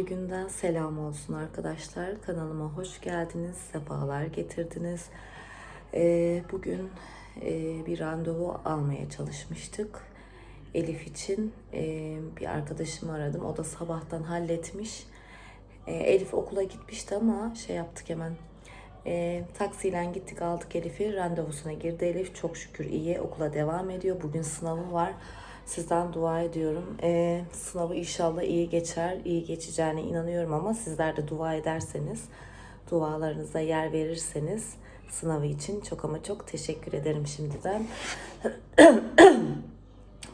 günden selam olsun arkadaşlar. Kanalıma hoş geldiniz, sefalar getirdiniz. Ee, bugün e, bir randevu almaya çalışmıştık. Elif için Ee, bir arkadaşımı aradım. O da sabahtan halletmiş. Ee, Elif okula gitmişti ama şey yaptık hemen. E, taksiyle gittik aldık Elif'i. Randevusuna girdi Elif. Çok şükür iyi. Okula devam ediyor. Bugün sınavı var. Sizden dua ediyorum. Ee, sınavı inşallah iyi geçer. iyi geçeceğine inanıyorum ama sizler de dua ederseniz, dualarınıza yer verirseniz sınavı için çok ama çok teşekkür ederim şimdiden.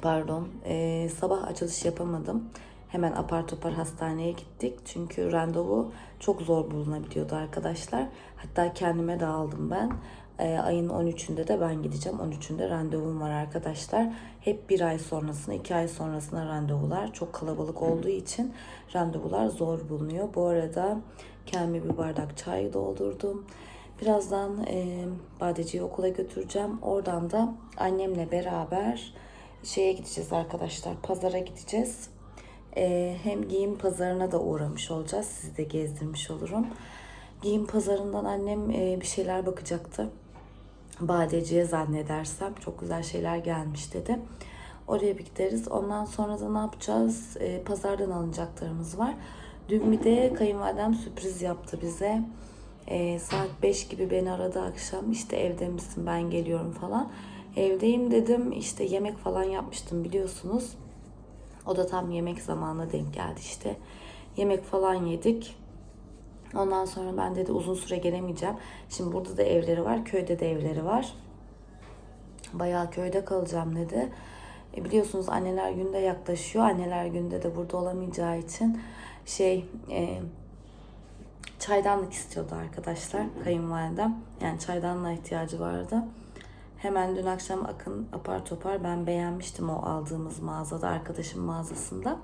Pardon. Ee, sabah açılış yapamadım. Hemen apar topar hastaneye gittik. Çünkü randevu çok zor bulunabiliyordu arkadaşlar. Hatta kendime de aldım ben. Ee, ayın 13'ünde de ben gideceğim. 13'ünde randevum var arkadaşlar. Hep bir ay sonrasına, iki ay sonrasına randevular. Çok kalabalık olduğu için randevular zor bulunuyor. Bu arada kendime bir bardak çay doldurdum. Birazdan e, Badeci'yi okula götüreceğim. Oradan da annemle beraber şeye gideceğiz arkadaşlar. Pazara gideceğiz. Ee, hem giyim pazarına da uğramış olacağız. Sizi de gezdirmiş olurum. Giyim pazarından annem e, bir şeyler bakacaktı. Badeciye zannedersem çok güzel şeyler gelmiş dedi. Oraya bir gideriz. Ondan sonra da ne yapacağız? Ee, pazardan alınacaklarımız var. Dün bir de kayınvalidem sürpriz yaptı bize. Ee, saat 5 gibi beni aradı akşam. İşte evde misin ben geliyorum falan. Evdeyim dedim. İşte yemek falan yapmıştım biliyorsunuz. O da tam yemek zamanına denk geldi işte. Yemek falan yedik. Ondan sonra ben dedi uzun süre gelemeyeceğim. Şimdi burada da evleri var, köyde de evleri var. Bayağı köyde kalacağım dedi. E biliyorsunuz anneler günde yaklaşıyor. Anneler günde de burada olamayacağı için şey e, çaydanlık istiyordu arkadaşlar kayınvalidem. Yani çaydanlığa ihtiyacı vardı. Hemen dün akşam Akın apar topar ben beğenmiştim o aldığımız mağazada arkadaşım mağazasında.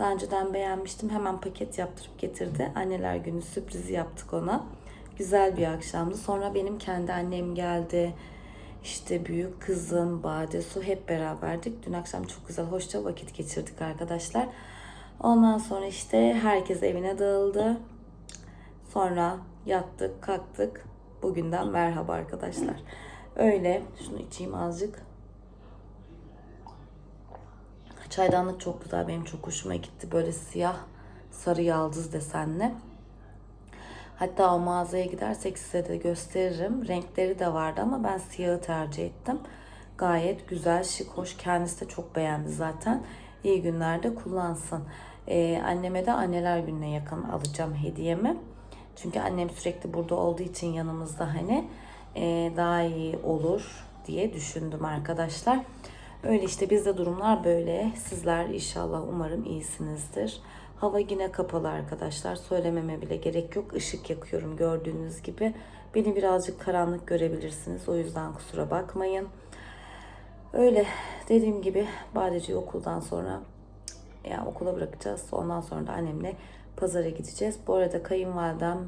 Daha önceden beğenmiştim. Hemen paket yaptırıp getirdi. Anneler günü sürprizi yaptık ona. Güzel bir akşamdı. Sonra benim kendi annem geldi. İşte büyük kızım, Bade Su hep beraberdik. Dün akşam çok güzel, hoşça vakit geçirdik arkadaşlar. Ondan sonra işte herkes evine dağıldı. Sonra yattık, kalktık. Bugünden merhaba arkadaşlar. Öyle. Şunu içeyim azıcık. Çaydanlık çok güzel. Benim çok hoşuma gitti. Böyle siyah sarı yaldız desenli. Hatta o mağazaya gidersek size de gösteririm. Renkleri de vardı ama ben siyahı tercih ettim. Gayet güzel, şık, hoş. Kendisi de çok beğendi zaten. İyi günlerde kullansın. Ee, anneme de anneler gününe yakın alacağım hediyemi. Çünkü annem sürekli burada olduğu için yanımızda hani e, daha iyi olur diye düşündüm arkadaşlar. Öyle işte bizde durumlar böyle. Sizler inşallah umarım iyisinizdir. Hava yine kapalı arkadaşlar. Söylememe bile gerek yok. Işık yakıyorum gördüğünüz gibi. Beni birazcık karanlık görebilirsiniz. O yüzden kusura bakmayın. Öyle dediğim gibi Badeci'yi okuldan sonra yani okula bırakacağız. Ondan sonra da annemle pazara gideceğiz. Bu arada kayınvalidem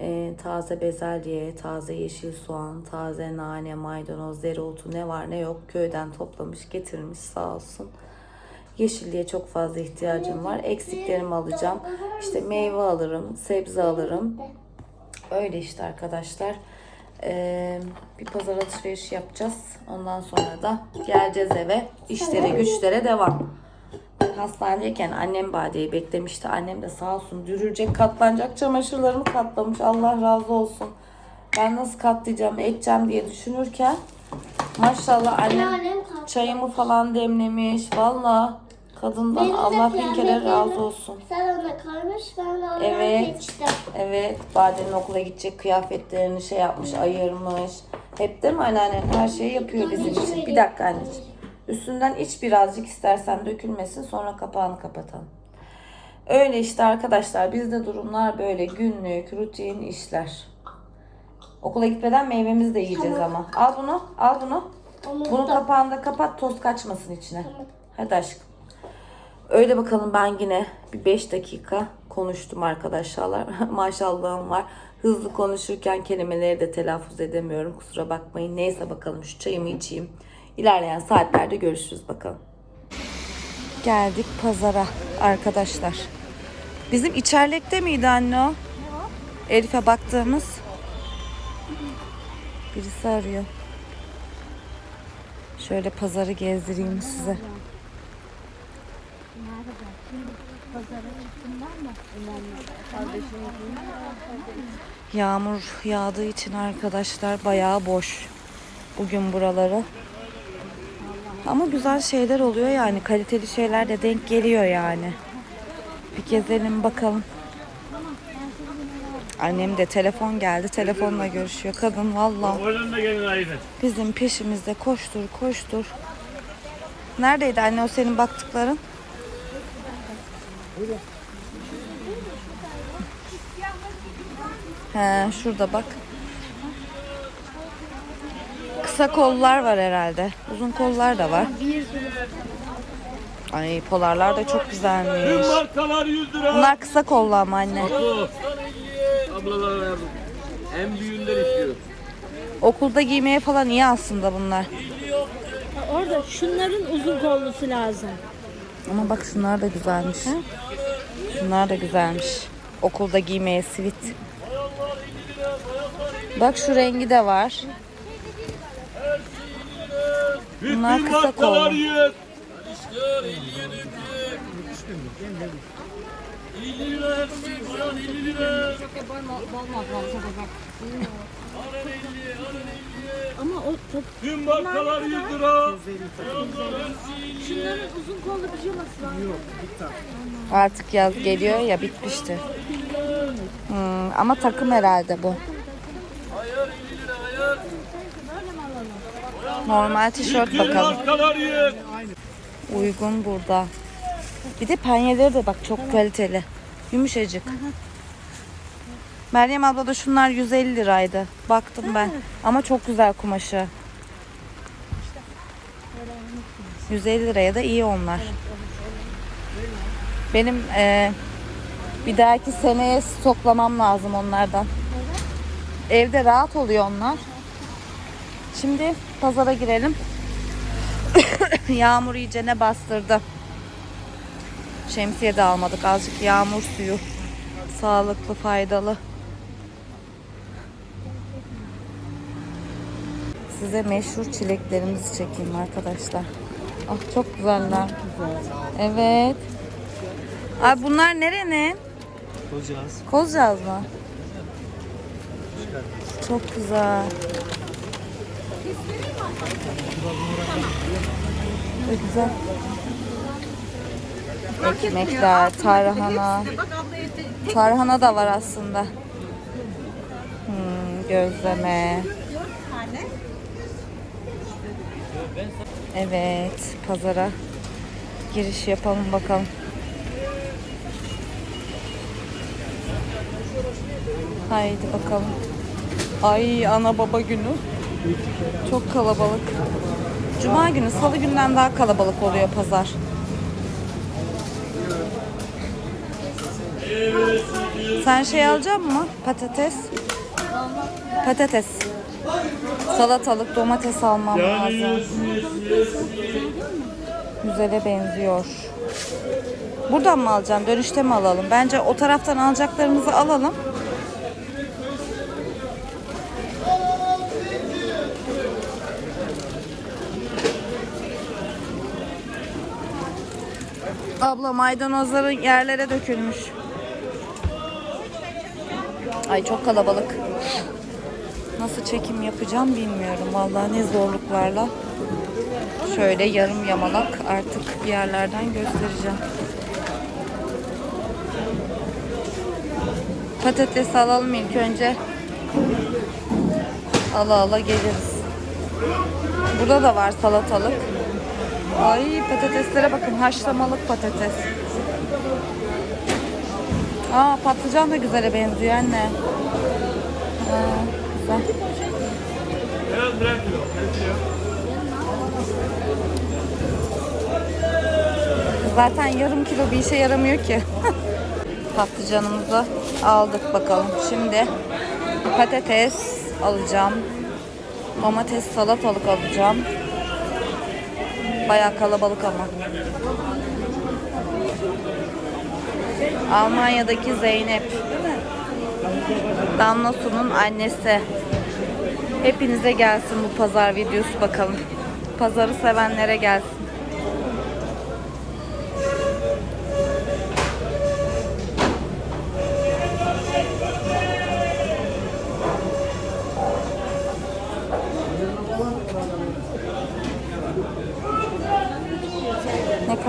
e, taze bezelye, taze yeşil soğan, taze nane, maydanoz, dereotu ne var ne yok köyden toplamış getirmiş sağ olsun. Yeşilliğe çok fazla ihtiyacım var. Eksiklerimi alacağım. İşte meyve alırım, sebze alırım. Öyle işte arkadaşlar. Ee, bir pazar alışverişi yapacağız. Ondan sonra da geleceğiz eve. İşlere güçlere devam. Hastanedeyken annem Bade'yi beklemişti. Annem de sağ olsun dürülecek, katlanacak çamaşırlarımı katlamış. Allah razı olsun. Ben nasıl katlayacağım, edeceğim diye düşünürken maşallah annem çayımı falan demlemiş. Valla kadından Benim de Allah bin kere razı olsun. Sen ona koymuş, ben de ondan Evet. seçtim. Evet, Bade'nin okula gidecek kıyafetlerini şey yapmış, ayırmış. Hep değil mi anneannen her şeyi yapıyor bizim için. Bir dakika anneciğim. Üstünden iç birazcık istersen dökülmesin sonra kapağını kapatalım. Öyle işte arkadaşlar bizde durumlar böyle günlük rutin işler. Okula gitmeden meyvemizi de yiyeceğiz ama. Al bunu, al bunu. Bunu da- kapağını da kapat toz kaçmasın içine. Tamam. Hadi aşkım. Öyle bakalım ben yine bir 5 dakika konuştum arkadaşlar. Maşallahım var. Hızlı konuşurken kelimeleri de telaffuz edemiyorum. Kusura bakmayın. Neyse bakalım şu çayımı içeyim. İlerleyen saatlerde görüşürüz bakalım. Geldik pazara arkadaşlar. Bizim içerlekte miydi anne o? Elif'e baktığımız. Birisi arıyor. Şöyle pazarı gezdireyim size. Yağmur yağdığı için arkadaşlar bayağı boş. Bugün buraları. Ama güzel şeyler oluyor yani. Kaliteli şeyler de denk geliyor yani. Bir gezelim bakalım. Annem de telefon geldi. Telefonla görüşüyor. Kadın valla bizim peşimizde koştur koştur. Neredeydi anne o senin baktıkların? He şurada bak. Kısa kollar var herhalde. Uzun kollar da var. Ay polarlar da çok Tüm güzelmiş. markalar 100 lira. Bunlar kısa kollu ama anne. Ablalara verdim. En büyüğünden istiyor. Okulda giymeye falan iyi aslında bunlar. Orada şunların uzun kollusu lazım. Ama bak şunlar da güzelmiş. Şunlar da güzelmiş. Okulda giymeye sivit. Bak şu rengi de var. Bunlar kısa kollu. 100. Ama o çok Tüm markalar 100 lira. şunların uzun kollu pijaması var. Artık yaz geliyor ya bitmişti. Hmm, ama takım herhalde bu. Normal tişört bakalım. markalar 100. Uygun burada. Bir de penyeleri de bak çok kaliteli. Yumuşacık. Meryem abla da şunlar 150 liraydı. Baktım ben. Ama çok güzel kumaşı. 150 liraya da iyi onlar. Benim eee, bir dahaki seneye stoklamam lazım onlardan. Evde rahat oluyor onlar. Şimdi pazara girelim. Yağmur iyice ne bastırdı. Şemsiye de almadık. Azıcık yağmur suyu. Sağlıklı, faydalı. Size meşhur çileklerimizi çekeyim arkadaşlar. Ah çok güzeller. Evet. Ay bunlar nerenin? Kozcağız. Kozcağız mı? Çok güzel. Çok güzel. Ekmekler, tarhana. Tarhana da var aslında. Hmm, gözleme. Evet, pazara giriş yapalım bakalım. Haydi bakalım. Ay ana baba günü. Çok kalabalık. Cuma günü, salı günden daha kalabalık oluyor pazar. Sen şey alacak mı? Patates. Patates. Salatalık, domates almam lazım. Güzele benziyor. Buradan mı alacağım? Dönüşte mi alalım? Bence o taraftan alacaklarımızı alalım. Abla maydanozların yerlere dökülmüş. Ay çok kalabalık. Nasıl çekim yapacağım bilmiyorum. Vallahi ne zorluklarla. Şöyle yarım yamalak artık bir yerlerden göstereceğim. Patates alalım ilk önce. Ala ala geliriz. Burada da var salatalık. Ay patateslere bakın haşlamalık patates. Aa patlıcan da güzele benziyor anne. Aa, güzel. Zaten yarım kilo bir işe yaramıyor ki. Patlıcanımızı aldık bakalım. Şimdi patates alacağım. Domates salatalık alacağım. Bayağı kalabalık ama. Almanya'daki Zeynep. Damla Su'nun annesi. Hepinize gelsin bu pazar videosu bakalım. Pazarı sevenlere gelsin.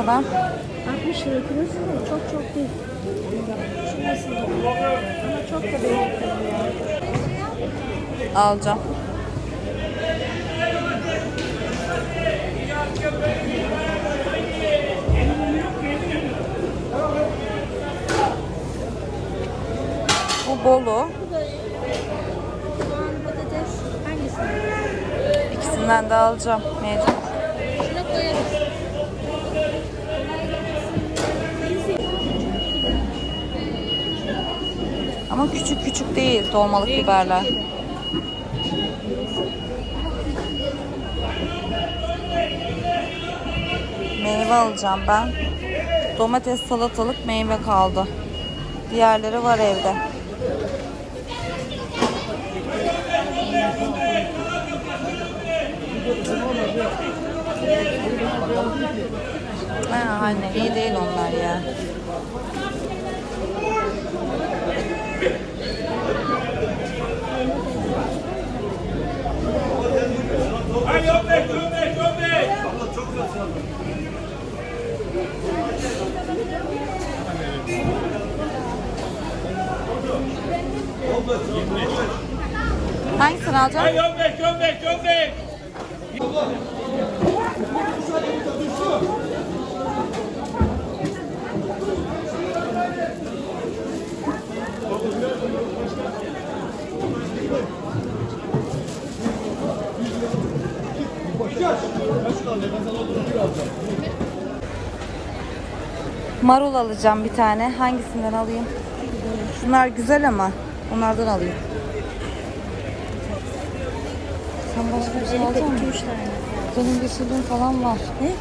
Kadar? 60 lira kilosu da çok çok değil. Şurası da. Ama çok da değil. Alacağım. Bu Bolu. İkisinden de alacağım. Mecbur. Şuna koyarız. Ama küçük küçük değil dolmalık biberler. Meyve alacağım ben. Domates, salatalık, meyve kaldı. Diğerleri var evde. Ha, anne iyi değil onlar ya. Hangisini alacağım? Gömlek, gömlek, gömlek. Marul alacağım bir tane. Hangisinden alayım? Şunlar güzel ama onlardan alayım. Sen başka bir şey alacak mısın? 2-3 tane. Benim yeşilim falan var. Ne?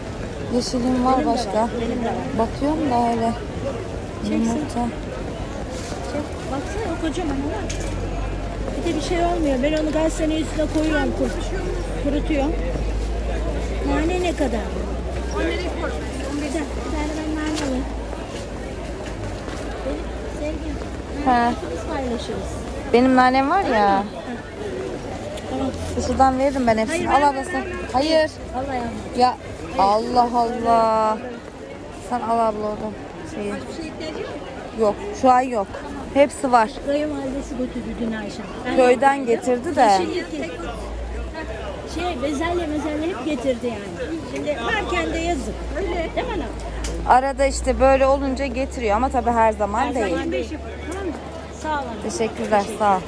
Yeşilim var Benim başka. var, benim de var. Bakıyorum da öyle. Yumurta. Çek, baksana o kocaman ama. Bir de bir şey olmuyor. Ben onu gazetenin üstüne koyuyorum. Kur, kurutuyorum. Nane ne kadar? Tane, bir tane ben nane alayım. Sevgim. He. Nane ikimiz paylaşırız. Benim nanem var ya. Tamam. Şuradan veririm ben hepsini. Hayır, Al verme, ablası. verme. Hayır. Vallahi yandım. Ya Allah Allah. Sen al abla oradan şeyi. Yok şu an yok. Hepsi var. Kayınvalidesi götürdü dün Ayşe. Ben Köyden getirdi de. Getir- şey bezelye mezelye hep getirdi yani. Şimdi varken de yazık. Öyle. Değil mi anam? Arada işte böyle olunca getiriyor ama tabii her zaman Her değil. zaman değil. Tamam mı? Sağ olun. Teşekkürler sağ ol.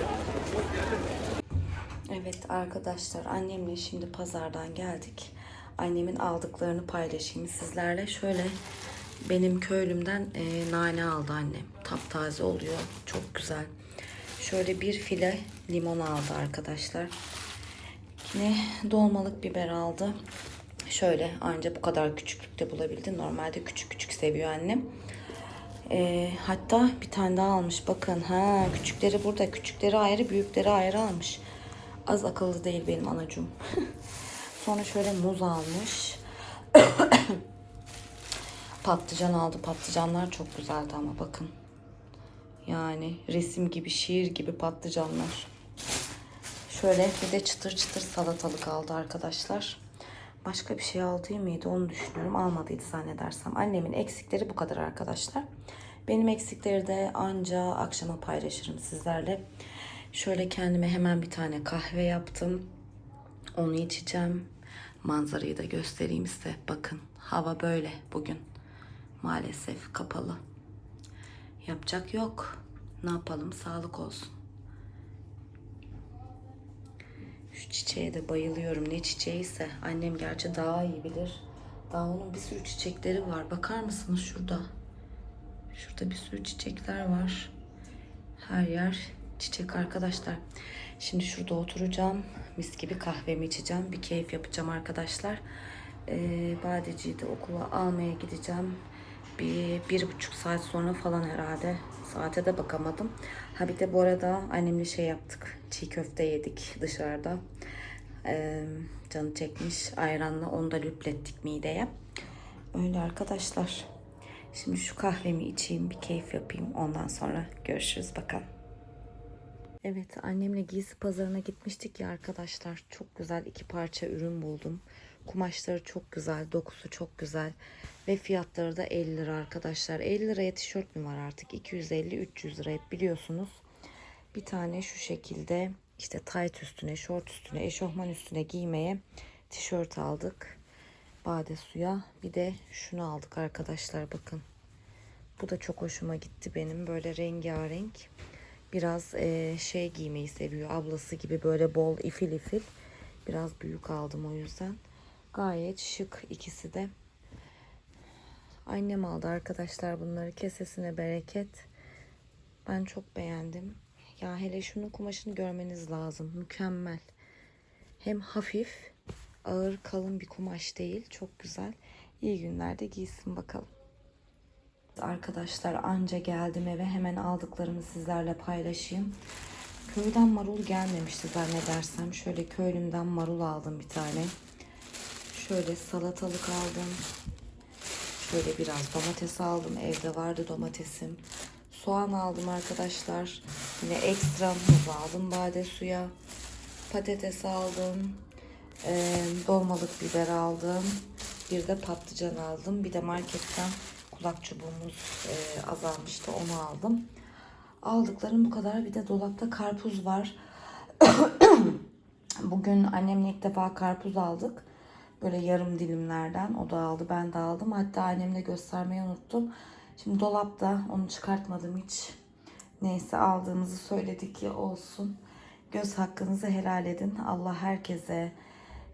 Evet arkadaşlar annemle şimdi pazardan geldik. Annemin aldıklarını paylaşayım sizlerle. Şöyle benim köylümden e, nane aldı annem. Taptaze oluyor. Çok güzel. Şöyle bir file limon aldı arkadaşlar. Yine dolmalık biber aldı. Şöyle anca bu kadar küçüklükte bulabildi. Normalde küçük küçük seviyor annem. Ee, hatta bir tane daha almış. Bakın ha küçükleri burada. Küçükleri ayrı, büyükleri ayrı almış. Az akıllı değil benim anacığım. Sonra şöyle muz almış. Patlıcan aldı. Patlıcanlar çok güzeldi ama bakın. Yani resim gibi, şiir gibi patlıcanlar. Şöyle bir de çıtır çıtır salatalık aldı arkadaşlar. Başka bir şey aldı mıydı onu düşünüyorum. Almadıydı zannedersem. Annemin eksikleri bu kadar arkadaşlar. Benim eksikleri de anca akşama paylaşırım sizlerle. Şöyle kendime hemen bir tane kahve yaptım. Onu içeceğim. Manzarayı da göstereyim size. Bakın hava böyle bugün. Maalesef kapalı. Yapacak yok. Ne yapalım? Sağlık olsun. Şu çiçeğe de bayılıyorum. Ne çiçeğiyse. Annem gerçi daha iyi bilir. Daha onun bir sürü çiçekleri var. Bakar mısınız şurada? Şurada bir sürü çiçekler var. Her yer çiçek arkadaşlar. Şimdi şurada oturacağım. Mis gibi kahvemi içeceğim. Bir keyif yapacağım arkadaşlar. Ee, Badeci'yi de okula almaya gideceğim. bir, bir buçuk saat sonra falan herhalde. Saate de bakamadım. Ha bir de bu arada annemle şey yaptık. Çiğ köfte yedik dışarıda. Ee, canı çekmiş ayranla onu da lüplettik mideye. Öyle arkadaşlar. Şimdi şu kahvemi içeyim, bir keyif yapayım. Ondan sonra görüşürüz bakalım. Evet, annemle giysi pazarına gitmiştik ya arkadaşlar. Çok güzel iki parça ürün buldum. Kumaşları çok güzel, dokusu çok güzel. Ve fiyatları da 50 lira arkadaşlar. 50 liraya tişört mü var artık? 250-300 lira hep biliyorsunuz. Bir tane şu şekilde işte tayt üstüne, şort üstüne, eşofman üstüne giymeye tişört aldık. Bade suya. Bir de şunu aldık arkadaşlar bakın. Bu da çok hoşuma gitti benim. Böyle rengarenk. Biraz eee, şey giymeyi seviyor. Ablası gibi böyle bol ifil ifil. Biraz büyük aldım o yüzden. Gayet şık ikisi de. Annem aldı arkadaşlar bunları. Kesesine bereket. Ben çok beğendim. Ya hele şunun kumaşını görmeniz lazım. Mükemmel. Hem hafif, ağır, kalın bir kumaş değil. Çok güzel. İyi günlerde giysin bakalım. Arkadaşlar anca geldim eve hemen aldıklarımı sizlerle paylaşayım. Köyden marul gelmemişti zannedersem. Şöyle köylümden marul aldım bir tane. Şöyle salatalık aldım. Şöyle biraz domates aldım. Evde vardı domatesim. Soğan aldım arkadaşlar. Yine ekstra muz aldım bade suya. Patates aldım. Ee, dolmalık biber aldım. Bir de patlıcan aldım. Bir de marketten kulak çubuğumuz e, azalmıştı. Onu aldım. Aldıklarım bu kadar. Bir de dolapta karpuz var. Bugün annemle ilk defa karpuz aldık. Böyle yarım dilimlerden. O da aldı. Ben de aldım. Hatta annemle göstermeyi unuttum. Şimdi dolapta. Onu çıkartmadım hiç. Neyse aldığımızı söyledik ya olsun. Göz hakkınızı helal edin. Allah herkese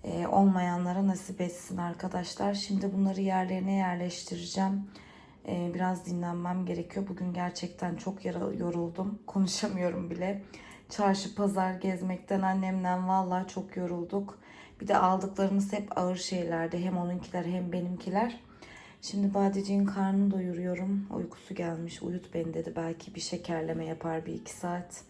e, olmayanlara nasip etsin arkadaşlar. Şimdi bunları yerlerine yerleştireceğim. E, biraz dinlenmem gerekiyor. Bugün gerçekten çok yoruldum. Konuşamıyorum bile. Çarşı pazar gezmekten annemden vallahi çok yorulduk. Bir de aldıklarımız hep ağır şeylerdi. Hem onunkiler hem benimkiler. Şimdi Badeciğin karnını doyuruyorum. Uykusu gelmiş. Uyut beni dedi. Belki bir şekerleme yapar bir iki saat.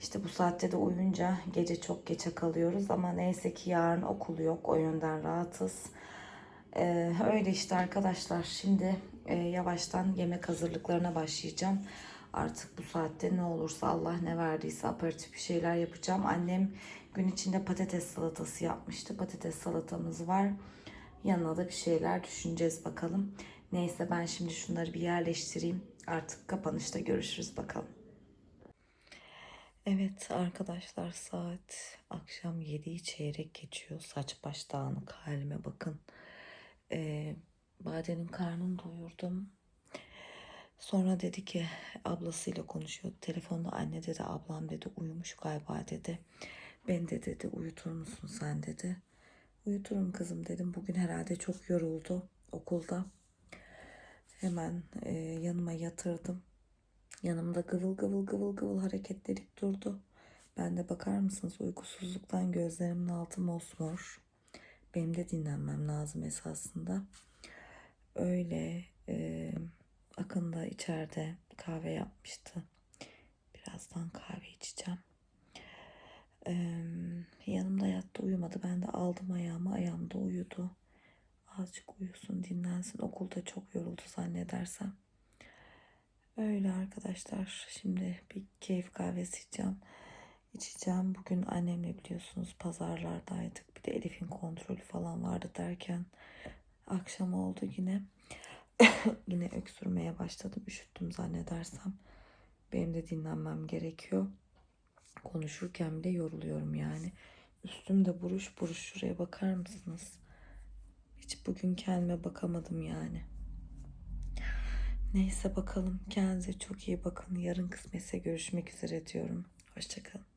İşte bu saatte de uyuyunca gece çok geçe kalıyoruz. Ama neyse ki yarın okul yok. O yönden rahatız. Ee, öyle işte arkadaşlar. Şimdi e, yavaştan yemek hazırlıklarına başlayacağım. Artık bu saatte ne olursa Allah ne verdiyse aperatif bir şeyler yapacağım. Annem gün içinde patates salatası yapmıştı. Patates salatamız var. Yanına da bir şeyler düşüneceğiz bakalım. Neyse ben şimdi şunları bir yerleştireyim. Artık kapanışta görüşürüz bakalım. Evet arkadaşlar saat akşam 7'yi çeyrek geçiyor. Saç baş dağınık halime bakın. Ee, Bade'nin karnını doyurdum. Sonra dedi ki ablasıyla konuşuyordu. Telefonda anne dedi ablam dedi uyumuş galiba dedi. Ben de dedi uyutur musun sen dedi. Uyuturum kızım dedim. Bugün herhalde çok yoruldu okulda. Hemen e, yanıma yatırdım. Yanımda gıvıl gıvıl gıvıl gıvıl hareketlerik durdu. Ben de bakar mısınız uykusuzluktan gözlerimin altı mosmor. Benim de dinlenmem lazım esasında. Öyle e, Akın da içeride kahve yapmıştı. Birazdan kahve içeceğim. Ee, yanımda yattı uyumadı. Ben de aldım ayağımı. Ayağımda uyudu. Azıcık uyusun dinlensin. Okulda çok yoruldu zannedersem. Öyle arkadaşlar. Şimdi bir keyif kahvesi içeceğim. İçeceğim. Bugün annemle biliyorsunuz pazarlardaydık. Bir de Elif'in kontrolü falan vardı derken akşam oldu yine. yine öksürmeye başladım. Üşüttüm zannedersem. Benim de dinlenmem gerekiyor. Konuşurken bile yoruluyorum yani. Üstümde buruş buruş şuraya bakar mısınız? Hiç bugün kendime bakamadım yani. Neyse bakalım. Kendinize çok iyi bakın. Yarın kısmetse görüşmek üzere diyorum. Hoşçakalın.